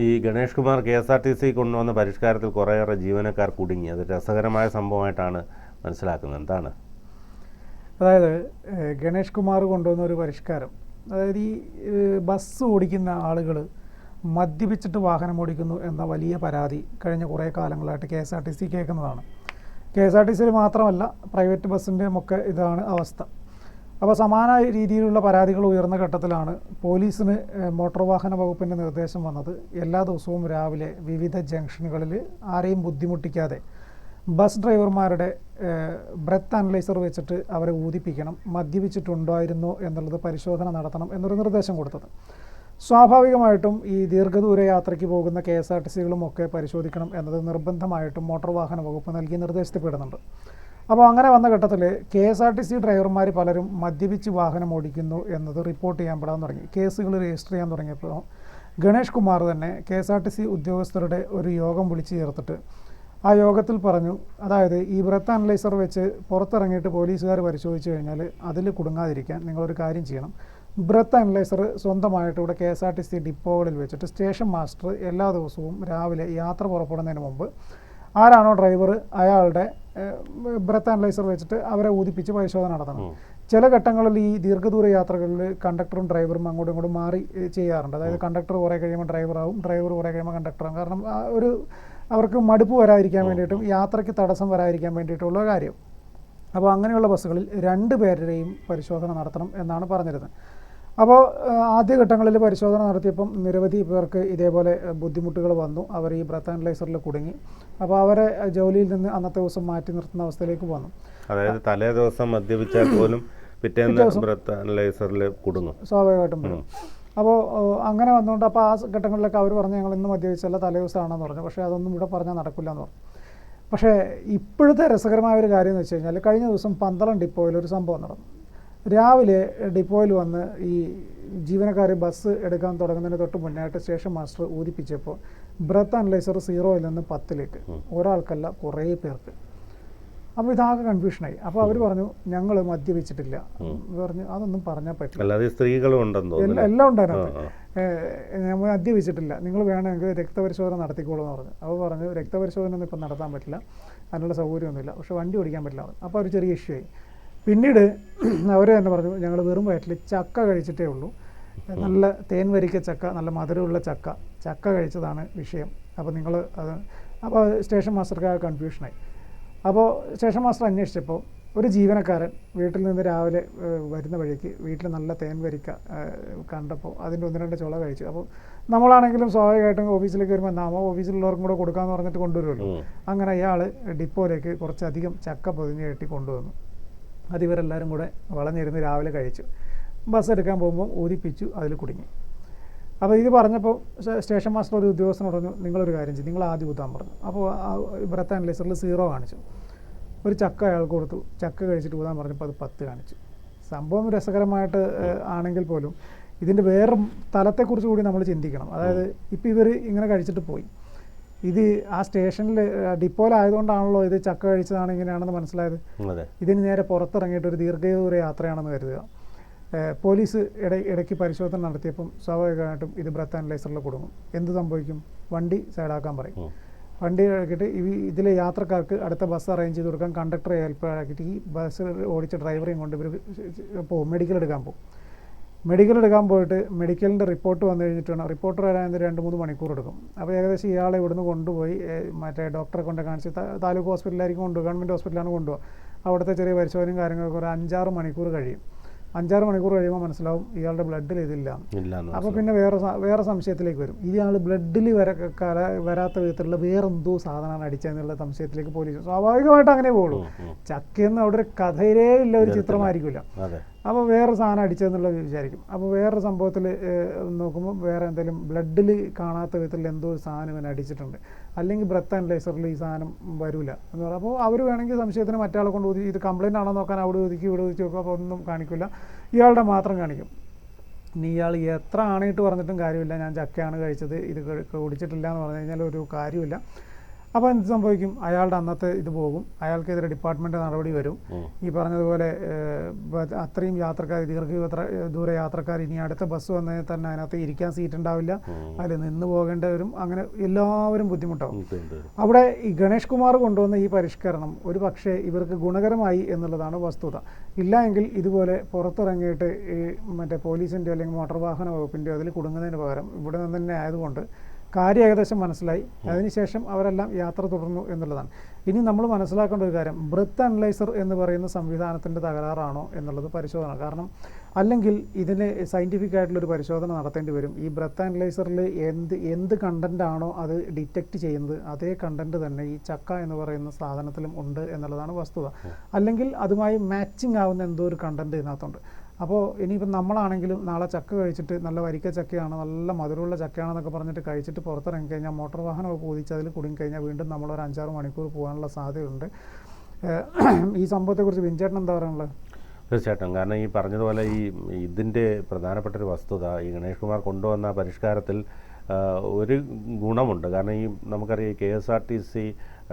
ഈ Ganesh Kumar K S R T C കൊണ്ടുവന്ന പരിഷ്കാരത്തിൽ കുറേയേറെ ജീവനക്കാർ കുടുങ്ങി. അത് രസകരമായ സംഭവമായിട്ടാണ് മനസ്സിലാക്കുന്നത്. എന്താണ്? അതായത് ഗണേഷ് കുമാർ കൊണ്ടുവന്ന ഒരു പരിഷ്കാരം. അതായത് ഈ ബസ് ഓടിക്കുന്ന ആളുകൾ മദ്യപിച്ചിട്ട് വാഹനം ഓടിക്കുന്നു എന്ന വലിയ പരാതി കഴിഞ്ഞ കുറേ കാലങ്ങളായിട്ട് K S R T C കേൾക്കുന്നതാണ്. കെ എസ് ആർ ടി സിയിൽ മാത്രമല്ല പ്രൈവറ്റ് ബസ്സിന്റെയും ഒക്കെ ഇതാണ് അവസ്ഥ. അപ്പോൾ സമാന രീതിയിലുള്ള പരാതികൾ ഉയർന്ന ഘട്ടത്തിലാണ് പോലീസിന് മോട്ടോർ വാഹന വകുപ്പിന്റെ നിർദ്ദേശം വന്നത്. എല്ലാ ദിവസവും രാവിലെ വിവിധ ജംഗ്ഷനുകളിൽ ആരെയും ബുദ്ധിമുട്ടിക്കാതെ ബസ് ഡ്രൈവർമാരുടെ ബ്രെത്ത് അനലൈസർ വെച്ചിട്ട് അവരെ ഊതിപ്പിക്കണം മദ്യപിച്ചിട്ടുണ്ടായിരുന്നോ എന്നുള്ളത് പരിശോധന നടത്തണം എന്നൊരു നിർദ്ദേശം കൊടുത്തത്. സ്വാഭാവികമായിട്ടും ഈ ദീർഘദൂര യാത്രയ്ക്ക് പോകുന്ന കെ എസ് ആർ ടി സികളും ഒക്കെ പരിശോധിക്കണം എന്നത് നിർബന്ധമായിട്ടും മോട്ടോർ വാഹന വകുപ്പ് നൽകിയ നിർദ്ദേശത്തിൽപ്പെടുന്നുണ്ട് അപ്പോൾ അങ്ങനെ വന്ന ഘട്ടത്തിൽ K S R T C ഡ്രൈവർമാർ പലരും മദ്യപിച്ച് വാഹനം ഓടിക്കുന്നു എന്നത് റിപ്പോർട്ട് ചെയ്യാൻ പെടാൻ തുടങ്ങി. കേസുകൾ രജിസ്റ്റർ ചെയ്യാൻ തുടങ്ങിയപ്പോൾ ഗണേഷ് കുമാർ തന്നെ K S R T C ഉദ്യോഗസ്ഥരുടെ ഒരു യോഗം വിളിച്ചു ചേർത്തിട്ട് ആ യോഗത്തിൽ പറഞ്ഞു അതായത് ഈ ബ്രത്ത് അനലൈസർ വെച്ച് പുറത്തിറങ്ങിയിട്ട് പോലീസുകാർ പരിശോധിച്ച് കഴിഞ്ഞാൽ അതിൽ കുടുങ്ങാതിരിക്കാൻ നിങ്ങളൊരു കാര്യം ചെയ്യണം. ബ്രത്ത് അനലൈസർ സ്വന്തമായിട്ട് ഇവിടെ K S R T C ഡിപ്പോകളിൽ വെച്ചിട്ട് സ്റ്റേഷൻ മാസ്റ്റർ എല്ലാ ദിവസവും രാവിലെ യാത്ര പുറപ്പെടുന്നതിന് മുമ്പ് ആരാണോ ഡ്രൈവർ അയാളുടെ ബ്രത്ത് അനലൈസർ വെച്ചിട്ട് അവരെ ഊതിപ്പിച്ച് പരിശോധന നടത്തണം. ചില ഘട്ടങ്ങളിൽ ഈ ദീർഘദൂര യാത്രകളിൽ കണ്ടക്ടറും ഡ്രൈവറും അങ്ങോട്ടും ഇങ്ങോട്ടും മാറി ചെയ്യാറുണ്ട്. അതായത് കണ്ടക്ടർ കുറേ കഴിയുമ്പോൾ ഡ്രൈവറാവും ഡ്രൈവർ കുറേ കഴിയുമ്പോൾ കണ്ടക്ടറാവും കാരണം ഒരു അവർക്ക് മടുപ്പ് വരാതിരിക്കാൻ വേണ്ടിയിട്ടും യാത്രയ്ക്ക് തടസ്സം വരാതിരിക്കാൻ വേണ്ടിയിട്ടുള്ള കാര്യം. അപ്പോൾ അങ്ങനെയുള്ള ബസ്സുകളിൽ രണ്ട് പേരുടെയും പരിശോധന നടത്തണം എന്നാണ് പറഞ്ഞിരുന്നത്. അപ്പോൾ ആദ്യഘട്ടങ്ങളിൽ പരിശോധന നടത്തിയപ്പം നിരവധി പേർക്ക് ഇതേപോലെ ബുദ്ധിമുട്ടുകൾ വന്നു. അവർ ഈ ബ്രത്ത് അനലൈസറിൽ കുടുങ്ങി. അപ്പോൾ അവരെ ജോലിയിൽ നിന്ന് അന്നത്തെ ദിവസം മാറ്റി നിർത്തുന്ന അവസ്ഥയിലേക്ക് വന്നു. അതായത് തലേ ദിവസം മദ്യപിച്ചാൽ പോലും പിറ്റേന്ന് ബ്രത്ത് അനലൈസറിൽ കുടുങ്ങും. സ്വാഭാവികമായിട്ടും വരും അപ്പോൾ അങ്ങനെ വന്നുകൊണ്ട് അപ്പോൾ ആ ഘട്ടങ്ങളിലൊക്കെ അവർ പറഞ്ഞു ഞങ്ങൾ ഇന്ന് മദ്യപിച്ചല്ല തലേ ദിവസമാണെന്ന് പറഞ്ഞു. പക്ഷേ അതൊന്നും ഇവിടെ പറഞ്ഞാൽ നടക്കില്ല എന്ന് പറഞ്ഞു. പക്ഷേ ഇപ്പോഴത്തെ രസകരമായ ഒരു കാര്യം എന്ന് വെച്ച് കഴിഞ്ഞാൽ കഴിഞ്ഞ ദിവസം പന്തളം ഡിപ്പോയിൽ ഒരു സംഭവം നടന്നു. രാവിലെ ഡിപ്പോയിൽ വന്ന് ഈ ജീവനക്കാർ ബസ് എടുക്കാൻ തുടങ്ങുന്നതിന് തൊട്ട് മുന്നായിട്ട് സ്റ്റേഷൻ മാസ്റ്റർ ഊതിപ്പിച്ചപ്പോൾ ബ്രത്ത് അനലൈസർ സീറോയിൽ നിന്ന് പത്തിലേക്ക്. ഒരാൾക്കല്ല കുറേ പേർക്ക്. അപ്പോൾ ഇതാകെ കൺഫ്യൂഷനായി അപ്പോൾ അവർ പറഞ്ഞു ഞങ്ങൾ മദ്യപിച്ചിട്ടില്ല. പറഞ്ഞു അതൊന്നും പറഞ്ഞാൽ പറ്റില്ല. സ്ത്രീകളും ഉണ്ടെന്ന് എല്ലാം- എല്ലാം ഉണ്ടായിരുന്നു മദ്യപിച്ചിട്ടില്ല. നിങ്ങൾ വേണമെങ്കിൽ രക്തപരിശോധന നടത്തിക്കോളൂ എന്ന് പറഞ്ഞു. അപ്പോൾ പറഞ്ഞു രക്തപരിശോധന ഒന്നും ഇപ്പം നടത്താൻ പറ്റില്ല. അതിനുള്ള സൗകര്യമൊന്നുമില്ല. പക്ഷേ വണ്ടി ഓടിക്കാൻ പറ്റില്ല. അപ്പോൾ ഒരു ചെറിയ ഇഷ്യൂ ആയി. പിന്നീട് അവർ തന്നെ പറഞ്ഞു ഞങ്ങൾ വെറും വയറ്റിൽ ചക്ക കഴിച്ചിട്ടേ ഉള്ളൂ. നല്ല തേൻ വരിക്ക ചക്ക നല്ല മധുരമുള്ള ചക്ക. ചക്ക കഴിച്ചതാണ് വിഷയം. അപ്പോൾ നിങ്ങൾ അത് അപ്പോൾ സ്റ്റേഷൻ മാസ്റ്റർക്ക് ആ കൺഫ്യൂഷനായി അപ്പോൾ സ്റ്റേഷൻ മാസ്റ്റർ അന്വേഷിച്ചപ്പോൾ ഒരു ജീവനക്കാരൻ വീട്ടിൽ നിന്ന് രാവിലെ വരുന്ന വഴിക്ക് വീട്ടിൽ നല്ല തേൻ വരിക്ക കണ്ടപ്പോൾ അതിന്റെ ഒന്ന് രണ്ട് ചുള കഴിച്ചു. അപ്പോൾ നമ്മളാണെങ്കിലും സ്വാഭാവികമായിട്ടും ഓഫീസിലേക്ക് വരുമ്പോൾ നാമോ ഓഫീസിലുള്ളവർക്കും കൂടെ കൊടുക്കാമെന്ന് പറഞ്ഞിട്ട് കൊണ്ടുവരുമല്ലോ. അങ്ങനെ അയാൾ ഡിപ്പോയിലേക്ക് കുറച്ചധികം ചക്ക പൊതിഞ്ഞ് കെട്ടി കൊണ്ടുവന്നു. അത് ഇവരെല്ലാവരും കൂടെ വളഞ്ഞിരുന്ന് രാവിലെ കഴിച്ചു. ബസ് എടുക്കാൻ പോകുമ്പോൾ ഊതിപ്പിച്ചു അതിൽ കുടുങ്ങി. അപ്പോൾ ഇത് പറഞ്ഞപ്പോൾ സ്റ്റേഷൻ മാസ്റ്റർ ഒരു ഉദ്യോഗസ്ഥനോട് പറഞ്ഞു നിങ്ങളൊരു കാര്യം ചെയ്യും നിങ്ങൾ ആദ്യം ഊതാൻ പറഞ്ഞു. അപ്പോൾ ബ്രത്ത് അനലൈസറിൽ സീറോ കാണിച്ചു. ഒരു ചക്ക അയാൾക്ക് കൊടുത്തു. ചക്ക കഴിച്ചിട്ട് ഊതാൻ പറഞ്ഞപ്പോൾ അത് പത്ത് കാണിച്ചു. സംഭവം രസകരമായിട്ട് ആണെങ്കിൽ പോലും ഇതിന്റെ വേറെ തലത്തെക്കുറിച്ച് കൂടി നമ്മൾ ചിന്തിക്കണം. അതായത് ഇപ്പോൾ ഇവർ ഇങ്ങനെ കഴിച്ചിട്ട് പോയി. ഇത് ആ സ്റ്റേഷനിൽ ഡിപ്പോയിലായതുകൊണ്ടാണല്ലോ ഇത് ചക്ക കഴിച്ചതാണ് ഇങ്ങനെയാണെന്ന് മനസ്സിലായത്. ഇതിന് നേരെ പുറത്തിറങ്ങിയിട്ട് ഒരു ദീർഘദൂര യാത്രയാണെന്ന് കരുതുക. പോലീസ് ഇട ഇടയ്ക്ക് പരിശോധന നടത്തിയപ്പം സ്വാഭാവികമായിട്ടും ഇത് ബ്രത്ത് അനലൈസറിൽ കൊടുക്കും. എന്ത് സംഭവിക്കും? വണ്ടി സൈഡാക്കാൻ പറയും. വണ്ടി ഇറക്കിയിട്ട് ഈ ഇതിലെ യാത്രക്കാർക്ക് അടുത്ത ബസ് അറേഞ്ച് ചെയ്ത് കൊടുക്കാൻ കണ്ടക്ടറെ ഹെൽപ്പ് ആക്കിയിട്ട് ഈ ബസ് ഓടിച്ച ഡ്രൈവറെയും കൊണ്ട് ഇവർ പോകും മെഡിക്കൽ എടുക്കാൻ പോകും. മെഡിക്കൽ എടുക്കാൻ പോയിട്ട് മെഡിക്കലിന്റെ റിപ്പോർട്ട് വന്നു കഴിഞ്ഞിട്ട് വേണം റിപ്പോർട്ട് വരാൻ രണ്ട് മൂന്ന് മണിക്കൂർ എടുക്കും. അപ്പോൾ ഏകദേശം ഇയാളെ ഇവിടുന്ന് കൊണ്ടുപോയി മറ്റേ ഡോക്ടറെ കൊണ്ട് കാണിച്ച് താലൂക്ക് ഹോസ്പിറ്റലായിരിക്കും കൊണ്ടുപോകുക ഗവൺമെന്റ് ഹോസ്പിറ്റലാണ് കൊണ്ടുപോകുക അവിടുത്തെ ചെറിയ പരിശോധനയും കാര്യങ്ങളൊക്കെ ഒരു അഞ്ചാറ് മണിക്കൂർ കഴിയും. അഞ്ചാറ് മണിക്കൂർ കഴിയുമ്പോൾ മനസ്സിലാവും ഇയാളുടെ ബ്ലഡിൽ ഇതില്ല. അപ്പോൾ പിന്നെ വേറെ വേറെ സംശയത്തിലേക്ക് വരും. ഇയാൾ ബ്ലഡിൽ വര കല വരാത്ത വിധത്തിലുള്ള വേറെ എന്തോ സാധനമാണ് അടിച്ചതെന്നുള്ള സംശയത്തിലേക്ക് പോലീസ് സ്വാഭാവികമായിട്ട് അങ്ങനെ പോകുള്ളൂ. ചക്കയെന്ന് അവിടെ ഒരു കഥയിലേ ഇല്ല ഒരു ചിത്രമായിരിക്കില്ല അപ്പോൾ വേറെ സാധനം അടിച്ചതെന്നുള്ളത് വിചാരിക്കും. അപ്പോൾ വേറൊരു സംഭവത്തിൽ നോക്കുമ്പോൾ വേറെ എന്തെങ്കിലും ബ്ലഡിൽ കാണാത്ത വിധത്തിൽ എന്തോ ഒരു സാധനം ഇവൻ അടിച്ചിട്ടുണ്ട്. അല്ലെങ്കിൽ ബ്രത്ത് അനലൈസറിൽ ഈ സാധനം വരില്ല എന്ന് പറയുക അപ്പോൾ അവർ വേണമെങ്കിൽ സംശയത്തിന് മറ്റാളെ കൊണ്ട് ഒതുക്കി ഇത് കംപ്ലയിന്റ് ആണോ നോക്കാൻ അവിടെ ഒതുക്കി ഇവിടെ ഒതുക്കി നോക്കും അപ്പോൾ ഒന്നും കാണിക്കില്ല ഇയാളുടെ മാത്രം കാണിക്കും. ഇനി ഇയാൾ എത്ര ആണിട്ട് പറഞ്ഞിട്ടും കാര്യമില്ല. ഞാൻ ചക്കയാണ് കഴിച്ചത്. ഇത് കുടിച്ചിട്ടില്ല എന്ന് പറഞ്ഞു കഴിഞ്ഞാൽ ഒരു കാര്യമില്ല അപ്പോൾ എന്ത് സംഭവിക്കും? അയാളുടെ അന്നത്തെ ഇത് പോകും. അയാൾക്കെതിരെ ഡിപ്പാർട്ട്മെന്റ് നടപടി വരും. ഈ പറഞ്ഞതുപോലെ അത്രയും യാത്രക്കാർ ദീർഘ ദൂര യാത്രക്കാർ ഇനി അടുത്ത ബസ് വന്നതിൽ തന്നെ അതിനകത്ത് ഇരിക്കാൻ സീറ്റ് ഉണ്ടാവില്ല. അതിൽ നിന്ന് പോകേണ്ടവരും അങ്ങനെ എല്ലാവരും ബുദ്ധിമുട്ടാവും. അവിടെ ഈ ഗണേഷ് കുമാർ കൊണ്ടുവന്ന ഈ പരിഷ്കരണം ഒരു പക്ഷേ ഇവർക്ക് ഗുണകരമായി എന്നുള്ളതാണ് വസ്തുത. ഇല്ല എങ്കിൽ ഇതുപോലെ പുറത്തിറങ്ങിയിട്ട് ഈ മറ്റേ പോലീസിന്റെയോ അല്ലെങ്കിൽ മോട്ടോർ വാഹന വകുപ്പിന്റെയോ അതിൽ കുടുങ്ങുന്നതിന് പകരം ഇവിടെ നിന്ന് തന്നെ ആയതുകൊണ്ട് കാര്യം ഏകദേശം മനസ്സിലായി. അതിനുശേഷം അവരെല്ലാം യാത്ര തുടർന്നു എന്നുള്ളതാണ്. ഇനി നമ്മൾ മനസ്സിലാക്കേണ്ട ഒരു കാര്യം ബ്രത്ത് അനലൈസർ എന്ന് പറയുന്ന സംവിധാനത്തിന്റെ തകരാറാണോ എന്നുള്ളത് പരിശോധന. കാരണം അല്ലെങ്കിൽ ഇതിന് സയന്റിഫിക് ആയിട്ടുള്ളൊരു പരിശോധന നടത്തേണ്ടി വരും. ഈ ബ്രത്ത് അനലൈസറിൽ എന്ത് എന്ത് കണ്ടന്റ് ആണോ അത് ഡിറ്റക്റ്റ് ചെയ്യുന്നത് അതേ കണ്ടന്റ് തന്നെ ഈ ചക്ക എന്ന് പറയുന്ന സാധനത്തിലും ഉണ്ട് എന്നുള്ളതാണ് വസ്തുത. അല്ലെങ്കിൽ അതുമായി മാച്ചിങ് ആവുന്ന എന്തോ ഒരു കണ്ടന്റ് ഇതിനകത്തുണ്ട്. അപ്പോൾ ഇനിയിപ്പം നമ്മളാണെങ്കിലും നാളെ ചക്ക കഴിച്ചിട്ട് നല്ല വരിക്ക ചക്കയാണ് നല്ല മധുരമുള്ള ചക്കയാണെന്നൊക്കെ പറഞ്ഞിട്ട് കഴിച്ചിട്ട് പുറത്തിറങ്ങി കഴിഞ്ഞാൽ മോട്ടോർ വാഹനം പൂതിച്ച് അതിൽ കുടുങ്ങിക്കഴിഞ്ഞാൽ വീണ്ടും നമ്മളൊരു അഞ്ചാറ് മണിക്കൂർ പോകാനുള്ള സാധ്യതയുണ്ട്. ഈ സംഭവത്തെക്കുറിച്ച് വിൻചേട്ടൻ എന്താ പറയാനുള്ളത്? തീർച്ചയായിട്ടും. കാരണം ഈ പറഞ്ഞതുപോലെ ഈ ഇതിന്റെ പ്രധാനപ്പെട്ട ഒരു വസ്തുത ഈ ഗണേഷ് കുമാർ കൊണ്ടുവന്ന പരിഷ്കാരത്തിൽ ഒരു ഗുണമുണ്ട്. കാരണം ഈ നമുക്കറിയാം K S R T C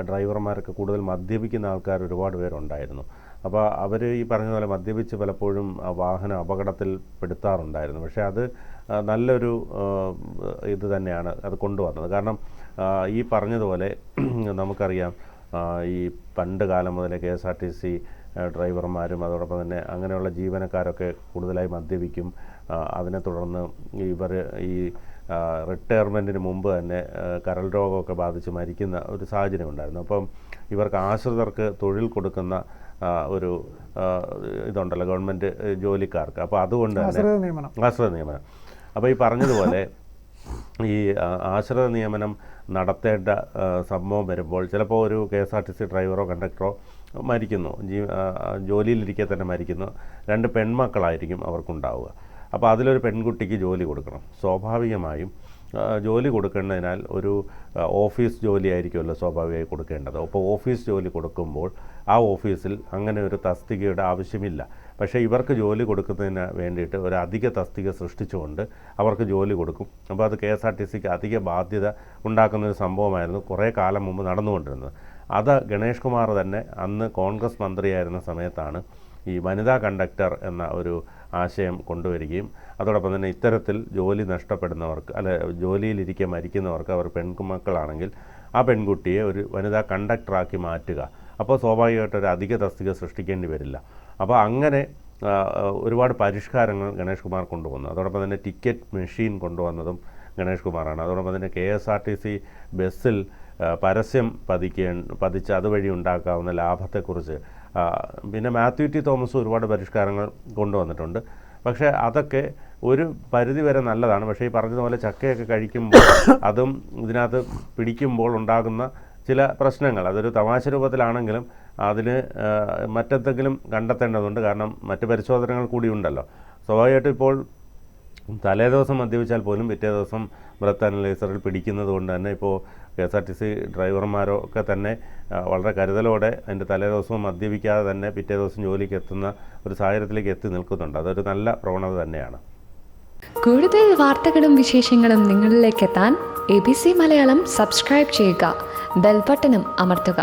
ഡ്രൈവർമാരൊക്കെ കൂടുതൽ മദ്യപിക്കുന്ന ആൾക്കാർ ഒരുപാട് പേരുണ്ടായിരുന്നു. അപ്പോൾ അവർ ഈ പറഞ്ഞ പോലെ മദ്യപിച്ച് പലപ്പോഴും വാഹനം അപകടത്തിൽ പെടുത്താറുണ്ടായിരുന്നു. പക്ഷേ അത് നല്ലൊരു ഇത് തന്നെയാണ് അത് കൊണ്ടുവന്നത്. കാരണം ഈ പറഞ്ഞതുപോലെ നമുക്കറിയാം ഈ പണ്ട് കാലം മുതലേ K S R T C ഡ്രൈവർമാരും അതോടൊപ്പം തന്നെ അങ്ങനെയുള്ള ജീവനക്കാരൊക്കെ കൂടുതലായി മദ്യപിക്കും. അതിനെ തുടർന്ന് ഇവർ ഈ റിട്ടയർമെന്റിന് മുമ്പ് തന്നെ കരൾ രോഗമൊക്കെ ബാധിച്ച് മരിക്കുന്ന ഒരു സാഹചര്യം ഉണ്ടായിരുന്നു അപ്പം ഇവർക്ക് ആശ്രിതർക്ക് തൊഴിൽ കൊടുക്കുന്ന ഒരു ഇതുണ്ടല്ലോ ഗവൺമെന്റ് ജോലിക്കാർക്ക്. അപ്പോൾ അതുകൊണ്ട് തന്നെ ആശ്രിത നിയമനം. അപ്പോൾ ഈ പറഞ്ഞതുപോലെ ഈ ആശ്രിത നിയമനം നടത്തേണ്ട സംഭവം വരുമ്പോൾ ചിലപ്പോൾ ഒരു K S R T C ഡ്രൈവറോ കണ്ടക്ടറോ മരിക്കുന്നു. ജീ ജോലിയിലിരിക്കെ തന്നെ മരിക്കുന്നു. രണ്ട് പെൺമക്കളായിരിക്കും അവർക്കുണ്ടാവുക. അപ്പോൾ അതിലൊരു പെൺകുട്ടിക്ക് ജോലി കൊടുക്കണം. സ്വാഭാവികമായും ജോലി കൊടുക്കുന്നതിനാൽ ഒരു ഓഫീസ് ജോലി ആയിരിക്കുമല്ലോ സ്വാഭാവികമായി കൊടുക്കേണ്ടത്. അപ്പോൾ ഓഫീസ് ജോലി കൊടുക്കുമ്പോൾ ആ ഓഫീസിൽ അങ്ങനെ ഒരു തസ്തികയുടെ ആവശ്യമില്ല. പക്ഷേ ഇവർക്ക് ജോലി കൊടുക്കുന്നതിന് വേണ്ടിയിട്ട് ഒരു അധിക തസ്തിക സൃഷ്ടിച്ചുകൊണ്ട് അവർക്ക് ജോലി കൊടുക്കും. അപ്പോൾ അത് കെ എസ് ആർ ടി സിക്ക് അധിക ബാധ്യത ഉണ്ടാക്കുന്ന ഒരു സംഭവമായിരുന്നു കുറേ കാലം മുമ്പ് നടന്നുകൊണ്ടിരുന്നത്. അത് ഗണേഷ് കുമാർ തന്നെ അന്ന് കോൺഗ്രസ് മന്ത്രിയായിരുന്ന സമയത്താണ് ഈ വനിതാ കണ്ടക്ടർ എന്ന ഒരു ആശയം കൊണ്ടുവരികയും അതോടൊപ്പം തന്നെ ഇത്തരത്തിൽ ജോലി നഷ്ടപ്പെടുന്നവർക്ക് അല്ല ജോലിയിലിരിക്കെ മരിക്കുന്നവർക്ക് അവർ പെൺകുമക്കളാണെങ്കിൽ ആ പെൺകുട്ടിയെ ഒരു വനിതാ കണ്ടക്ടറാക്കി മാറ്റുക. അപ്പോൾ സ്വാഭാവികമായിട്ട് ഒരു അധിക തസ്തിക സൃഷ്ടിക്കേണ്ടി വരില്ല. അപ്പോൾ അങ്ങനെ ഒരുപാട് പരിഷ്കാരങ്ങൾ ഗണേഷ് കുമാർ കൊണ്ടുവന്നു. അതോടൊപ്പം തന്നെ ടിക്കറ്റ് മെഷീൻ കൊണ്ടുവന്നതും ഗണേഷ് കുമാറാണ്. അതോടൊപ്പം തന്നെ K S R T C ബസ്സിൽ പരസ്യം പതിക്കേ പതിച്ച് അതുവഴി ഉണ്ടാക്കാവുന്ന ലാഭത്തെക്കുറിച്ച് പിന്നെ മാത്യു ടി തോമസ് ഒരുപാട് പരിഷ്കാരങ്ങൾ കൊണ്ടുവന്നിട്ടുണ്ട്. പക്ഷേ അതൊക്കെ ഒരു പരിധി വരെ നല്ലതാണ്. പക്ഷേ ഈ പറഞ്ഞതുപോലെ ചക്കയൊക്കെ കഴിക്കുമ്പോൾ അതും ഇതിനകത്ത് പിടിക്കുമ്പോൾ ഉണ്ടാകുന്ന ചില പ്രശ്നങ്ങൾ. അതൊരു തമാശ രൂപത്തിലാണെങ്കിലും അതിന് മറ്റെന്തെങ്കിലും കണ്ടെത്തേണ്ടതുണ്ട്. കാരണം മറ്റ് പരിശോധനകൾ കൂടിയുണ്ടല്ലോ സ്വാഭാവികമായിട്ടും ഇപ്പോൾ തലേ ദിവസം മദ്യപിച്ചാൽ പോലും പിറ്റേ ദിവസം ബ്രത്ത് അനലൈസറിൽ പിടിക്കുന്നത് കൊണ്ട് തന്നെ ഇപ്പോൾ K S R T C ഡ്രൈവർമാരോ ഒക്കെ തന്നെ വളരെ കരുതലോടെ അതിന്റെ തലേ ദിവസവും മദ്യപിക്കാതെ തന്നെ പിറ്റേ ദിവസം ജോലിക്ക് എത്തുന്ന ഒരു സാഹചര്യത്തിലേക്ക് എത്തി നിൽക്കുന്നുണ്ട്. അതൊരു നല്ല പ്രവണത തന്നെയാണ്. കൂടുതൽ വാർത്തകളും വിശേഷങ്ങളും നിങ്ങളിലേക്ക് എത്താൻ A B C Malayalam subscribe ചെയ്യുക. ബെൽബട്ടനും അമർത്തുക.